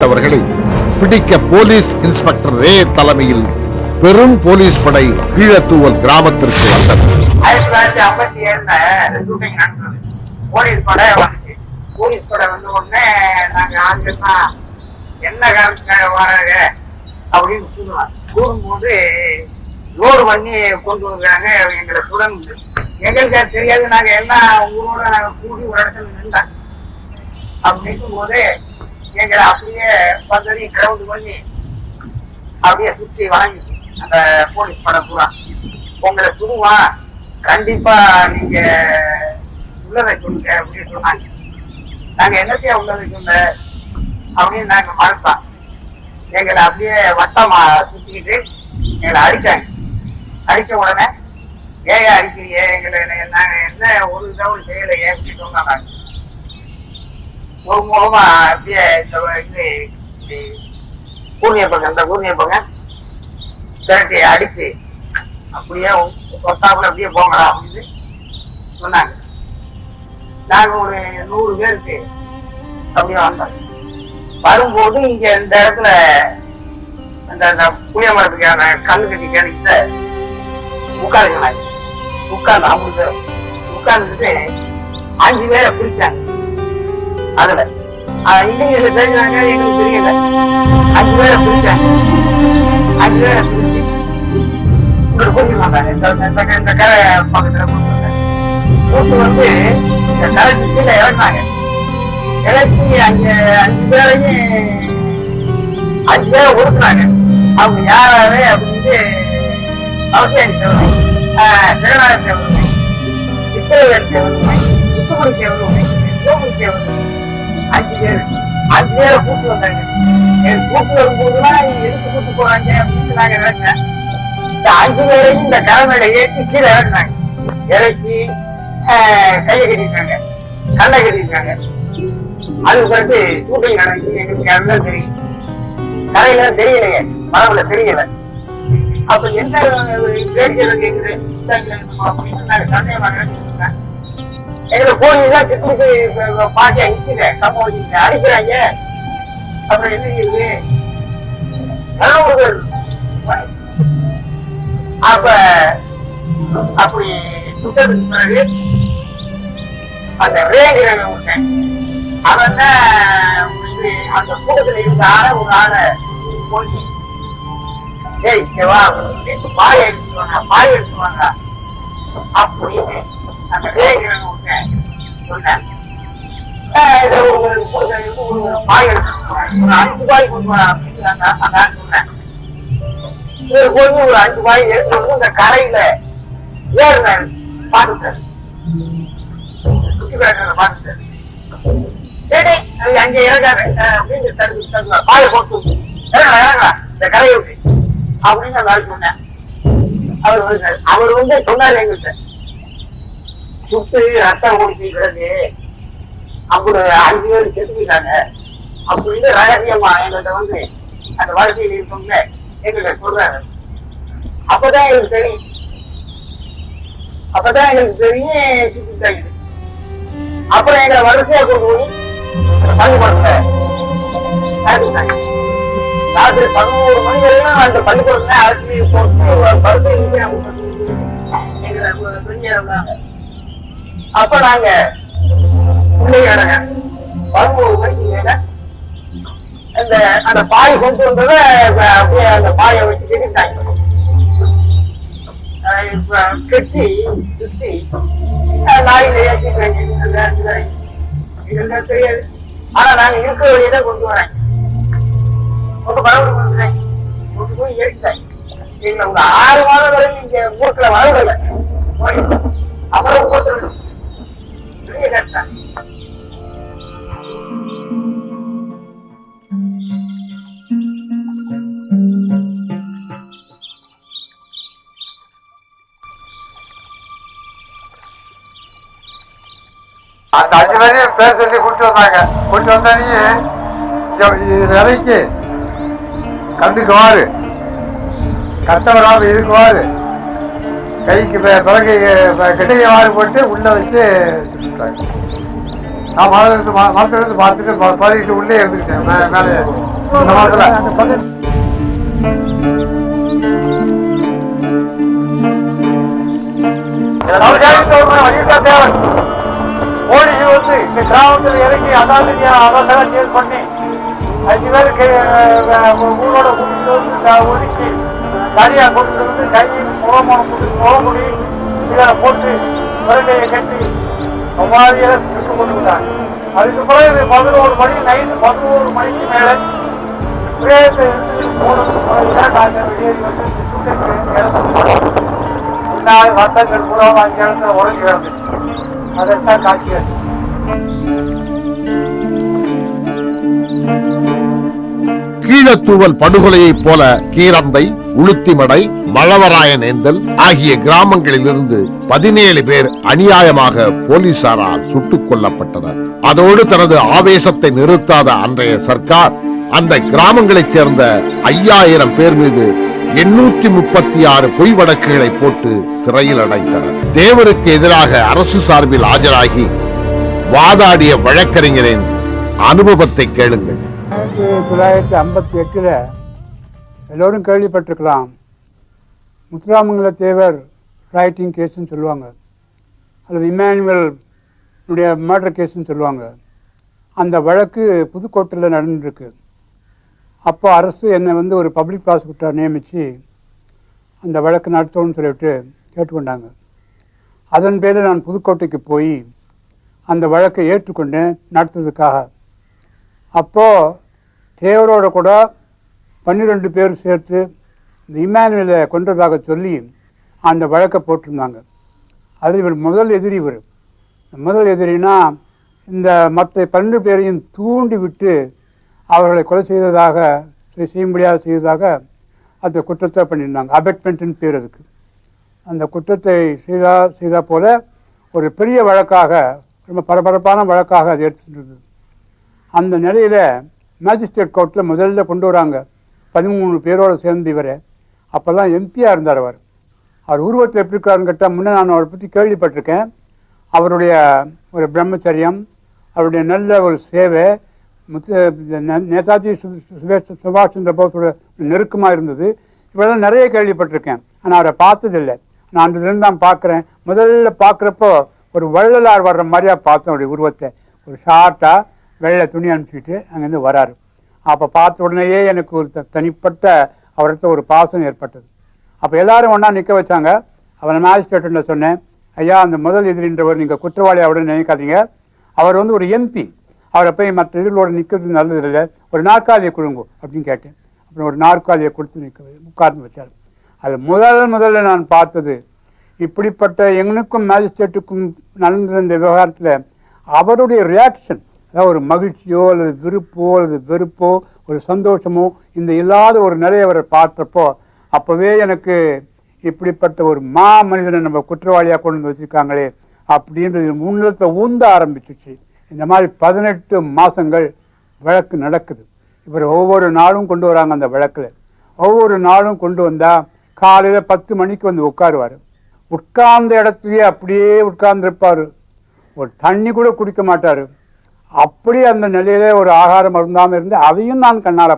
அவர்களை பிடிக்க police inspector ரே தலைமையில் பெரும் போலீஸ் படை கீழத்தூவல் கிராமத்திற்கு வந்தது. ஆயிரத்தி தொள்ளாயிரத்தி ஐம்பத்தி ஏழுல ஷூட்டிங் நடந்தது. போலீஸ் படை வந்துச்சு. போலீஸ் படை வந்த உடனே நாங்க ஆண்கள்னா என்ன காரணத்துக்காக வராங்க? அப்படின்னு சொல்லுவாங்க. கூறும்போது லோடு பண்ணி கொண்டு வந்தாங்க எங்களை சுடந்து எங்களுக்கு தெரியாது. நாங்க எல்லாம் ஊரோட நாங்க கூடி ஒரு இடத்துல நின்றாங்க அப்படி இருக்கும்போது எங்களை அப்படியே பந்தடி கிரவுண்ட் பண்ணி அப்படியே சுற்றி வாங்கி அந்த போலீஸ் படம் பூரா. உங்களை சுடுவான் கண்டிப்பா நீங்க உள்ளதை சொல்லுங்க அப்படின்னு சொன்னாங்க. நாங்க என்னத்தையா உள்ளதை சொல்ல? அப்படின்னு நாங்க மறுத்தோம் எங்களை அப்படியே வட்டமா சுத்திக்கிட்டு எங்களை அடிச்சாங்க. அடிச்ச உடனே ஏன் அடிக்கிறீங்க? எங்களை நாங்க என்ன ஒரு தவறு செய்யலையே? அப்படின்னு சொன்னாங்க. ஒரு மூலமா அப்படியே இந்த இது இப்படி பக்கம் இந்த கூர்ணிய பக்கம் திரட்டி அடிச்சு அப்படியே கொத்தாப்புல அப்படியே போங்கடா அப்படின்னு சொன்னாங்க நாங்க ஒரு நூறு பேருக்கு அப்படியே வந்தோம் வரும்போது இங்க இந்த இடத்துல அந்த அந்த புளிய மரத்துக்கான கல் கட்டி கிடைத்த உட்காருங்க. உட்கார்ந்து அவங்களுக்கு உட்கார்ந்துட்டு அஞ்சு பேரை பிடிச்சாங்க அதுல இளைஞர்கள் தெரிஞ்சாங்க எங்களுக்கு தெரியல அஞ்சு பேரை பிரிச்சாங்க அஞ்சு பேரை பிரிச்சு இங்க கூட்டிட்டு வந்தாங்க இந்த கரை பக்கத்துல கூட்டு வந்தாங்க கூட்டு வந்து இந்த கரைக்கு கீழே இறக்குனாங்க இறக்கி அஞ்சு அஞ்சு பேரையும் அஞ்சு பேரை ஒடுக்குனாங்க அவங்க யாராரு அவசியம் சித்திரவேல் சுத்துக்குடி செல்வம் அஞ்சு பேர் அஞ்சு பேரை கூப்பிட்டு வந்தாங்க என் கூப்பிட்டு வரும்போதுலாம் எதுக்கு கூப்பிட்டு போறாங்க அப்படின்னு நாங்க நினைச்சேன் இந்த அஞ்சு பேரையும் இந்த கடமையில ஏற்றி கீழே இறங்கினாங்க இறக்கி கையை கட்டிருக்காங்க கண்ணை கட்டிருக்காங்க அது பிறகு ஷூட்டிங் நடந்துச்சு எங்களுக்கு அதுதான் தெரியும் கரையில தெரியலையே மரபுல தெரியல அப்ப எந்த வேடிக்கையில கேக்குது அப்படின்னு நாங்க சந்தேகமா நினைச்சிருக்கேன் எங்களை போலீஸ் திட்டுக்கு பாட்டியா நிக்குது கம்ம வச்சுக்கிட்டு அடிக்கிறாங்க. அப்புறம் என்ன செய்யுது? கனவுகள் அப்ப அப்படி சுட்டதுக்கு பிறகு அந்த ரேங்கிறவன் ஒருத்தன் அவன் தான் அந்த கூட்டத்துல இருந்த ஆளை ஒரு ஆளை போய் ஏய் இங்க வா அப்படின்னு பாய் எடுத்துட்டு வாங்க பாய் எடுத்துட்டு வாங்க அப்படின்னு அந்த சொன்னேன் ஒரு அஞ்சு பாய் கொண்டு அப்படின்னு சொன்னேன் இவர் போய் ஒரு அஞ்சு பாய் எடுத்து இந்த கரையில ஏறினாரு பார்த்துட்டாரு சுத்தி காட்டுறத பார்த்துட்டாரு சரி அங்க இறங்காரு பாய போட்டு இறங்கா இந்த கரையை அப்படின்னு நான் சொன்னேன் அவர் வந்து அவர் வந்து சொன்னாரு எங்கிட்ட சுட்டு ரத்தம் குடிச்சு அப்படி அஞ்சு பேர் செத்துக்கிட்டாங்க. அப்படின்னு ரகசியமா எங்கள்கிட்ட வந்து அந்த வரிசையில் இருக்கவங்க எங்கள்கிட்ட சொல்றாரு. அப்பதான் எங்களுக்கு தெரியும். அப்பதான் எங்களுக்கு தெரியும் சுத்திட்டாங்க அப்புறம் எங்களை வரிசையா கொண்டு போய் பள்ளிக்கூடத்துல ராத்திரி பதினோரு மணி வரையும் அந்த பள்ளிக்கூடத்துல அரிசி போட்டு வரிசை எங்களை ஒரு பெரிய அப்ப நாங்க உள்ளே இடங்க பதினோரு மணிக்கு மேல அந்த அந்த பாய் கொண்டு வந்தத அப்படியே அந்த பாயை வச்சு கட்டிட்டாங்க. அஹ் கட்டி சுத்தி அஹ் லாரியில ஏற்றிட்டாங்க அந்த இடத்துல. இதெல்லாம் தெரியாது. ஆனா நாங்க இருக்கிற வழியை கொண்டு வரேன். கொண்டு பரவல் கொண்டுறேன் கொண்டு போய் ஏறிட்டேன் எங்களை ஆறு மாதம் வரை நீங்க ஊருக்குள்ள வரவில்லை. அப்புறம் போட்டு அந்த அஞ்சு பேரையும் பேர் சொல்லி கூப்பிட்டு வந்தாங்க. கூப்பிட்டு வந்தோடனே விலைக்கு. கண்ணுக்கு வாரு. கத்த கைக்கு பிறகு கிட்டையை போட்டு உள்ள வச்சு நான் மரத்துல இருந்து பார்த்துட்டு ப- பதவிட்டு உள்ளே இருந்துக்கிட்டேன். மே- மேலே. இந்த மரத்துல. போலீஸ் வந்து கிராமத்தில் இறங்கி அதாவது அவசரம் சேல் பண்ணி அஞ்சு பேருக்கு ஊரோட கூட்டிட்டு வந்து ஒதுக்கி தனியாக கொண்டு வந்து கை முகமான முகமுடி இதில் போட்டு குழந்தையை கட்டி அவ்வாறியில சுட்டு கொண்டு விட்டாங்க. அதுக்கு பிறகு பதினோரு மணி நைட்டு பதினோரு மணிக்கு மேலே பிரேயத்தை இருந்து மூணு டாக்டர் வெளியேறி வந்து சுட்டு இறந்து பின்னால் பூரா அங்கே இடத்துல உடஞ்சி கிடந்துச்சு அதைத்தான் காட்சியது கீழத்தூவல் படுகொலையைப் போல கீரந்தை உளுத்திமடை மழவராயனேந்தல் ஆகிய கிராமங்களிலிருந்து பதினேழு பேர் அநியாயமாக போலீசாரால் சுட்டுக் கொல்லப்பட்டனர். அதோடு தனது ஆவேசத்தை நிறுத்தாத அன்றைய சர்க்கார் அந்த கிராமங்களைச் சேர்ந்த ஐயாயிரம் பேர் மீது எண்ணூத்தி முப்பத்தி ஆறு பொய் வழக்குகளை போட்டு சிறையில் அடைத்தனர். தேவருக்கு எதிராக அரசு சார்பில் ஆஜராகி வாதாடிய வழக்கறிஞரின் அனுபவத்தை கேளுங்கள். ஆயிரத்தி தொள்ளாயிரத்தி ஐம்பத்தி எட்டில் எல்லோரும் கேள்விப்பட்டிருக்கலாம். முத்துராமங்கல தேவர் ரைட்டிங் கேஸ்ன்னு சொல்லுவாங்க. அல்லது இமானுவல்னுடைய மர்டர் கேஸ்ன்னு சொல்லுவாங்க. அந்த வழக்கு புதுக்கோட்டையில் நடந்துருக்கு. அப்போ அரசு என்னை வந்து ஒரு பப்ளிக் ப்ராசிக்யூட்டர் நியமித்து அந்த வழக்கு நடத்தணும்னு சொல்லிவிட்டு கேட்டுக்கொண்டாங்க. அதன் பேரில் நான் புதுக்கோட்டைக்கு போய் அந்த வழக்கை ஏற்றுக்கொண்டு நடத்துறதுக்காக அப்போது தேவரோட கூட பன்னிரெண்டு பேர் சேர்த்து இந்த இமானுவேலை கொன்றதாக சொல்லி அந்த வழக்கை போட்டிருந்தாங்க. அதில் இவர் முதல் எதிரி இவர். முதல் எதிரினா இந்த மற்ற பன்னெண்டு பேரையும் தூண்டி விட்டு அவர்களை கொலை செய்ததாக செய்ய செய்யும்படியாக செய்ததாக அந்த குற்றத்தை பண்ணியிருந்தாங்க. அபெட்மெண்ட்டுன்னு பேர் அதுக்கு. அந்த குற்றத்தை செய்தா செய்தா போல ஒரு பெரிய வழக்காக ரொம்ப பரபரப்பான வழக்காக அது எடுத்துட்டு அந்த நிலையில் மேஜிஸ்ட்ரேட் கோர்ட்டில் முதல்ல கொண்டு வராங்க. பதிமூணு பேரோடு சேர்ந்து இவர். அப்போல்லாம் எம்பியாக இருந்தார் அவர். அவர் உருவத்தில் எப்படி இருக்காருன்னு கேட்டால் முன்னே நான் அவரை பற்றி கேள்விப்பட்டிருக்கேன். அவருடைய ஒரு பிரம்மச்சரியம் அவருடைய நல்ல ஒரு சேவை நேதாஜி சு- சுபாஷ் சுபாஷ் சந்திர போஸோட நெருக்கமாக இருந்தது. இவரெல்லாம் நிறைய கேள்விப்பட்டிருக்கேன். ஆனால் அவரை பார்த்ததில்லை. நான் அன்றிலிருந்து தான் பார்க்குறேன். முதல்ல பார்க்குறப்போ ஒரு வள்ளலார் வர்ற மாதிரியாக பார்த்தேன் அவருடைய உருவத்தை. ஒரு ஷார்ட்டாக வெள்ளை துணி அனுப்பிச்சிட்டு அங்கேருந்து வராரு. அப்போ பார்த்த உடனேயே எனக்கு ஒரு தனிப்பட்ட அவர்கிட்ட ஒரு பாசம் ஏற்பட்டது. அப்போ எல்லாரும் ஒன்றா நிற்க வச்சாங்க. அவனை மேஜிஸ்ட்ரேட்டில் சொன்னேன் ஐயா அந்த முதல் எதிரின்றவர் நீங்கள் குற்றவாளி அப்படின்னு நினைக்காதீங்க. அவர் வந்து ஒரு எம்பி அவரை போய் மற்ற எதிர்களோட நிற்கிறது நல்லது இல்லை. ஒரு நாற்காலியை கொடுங்கோ அப்படின்னு கேட்டேன். அப்புறம் ஒரு நாற்காலியை கொடுத்து நிற்க உட்கார்ந்து வச்சார். அது முதல் முதல்ல நான் பார்த்தது இப்படிப்பட்ட எங்களுக்கும் மேஜிஸ்ட்ரேட்டுக்கும் நடந்திருந்த விவகாரத்தில் அவருடைய ரியாக்ஷன் அதாவது ஒரு மகிழ்ச்சியோ அல்லது விருப்போ அல்லது வெறுப்போ ஒரு சந்தோஷமோ இந்த இல்லாத ஒரு நிலையை அவரை பார்த்தப்போ அப்போவே எனக்கு இப்படிப்பட்ட ஒரு மா மனிதனை நம்ம குற்றவாளியாக கொண்டு வந்து வச்சிருக்காங்களே அப்படின்றது முன்னத்தை ஊந்த ஆரம்பிச்சிச்சு. இந்த மாதிரி பதினெட்டு மாதங்கள் வழக்கு நடக்குது. இவர் ஒவ்வொரு நாளும் கொண்டு வராங்க அந்த வழக்கில். ஒவ்வொரு நாளும் கொண்டு வந்தால் காலையில் பத்து மணிக்கு வந்து உட்காருவார். உட்கார்ந்த இடத்துலயே அப்படியே உட்கார்ந்துருப்பார். ஒரு தண்ணி கூட குடிக்க மாட்டார். அப்படி அந்த நிலையிலே ஒரு ஆகாரம் அருந்தாமல் இருந்து அதையும் நான் கண்ணார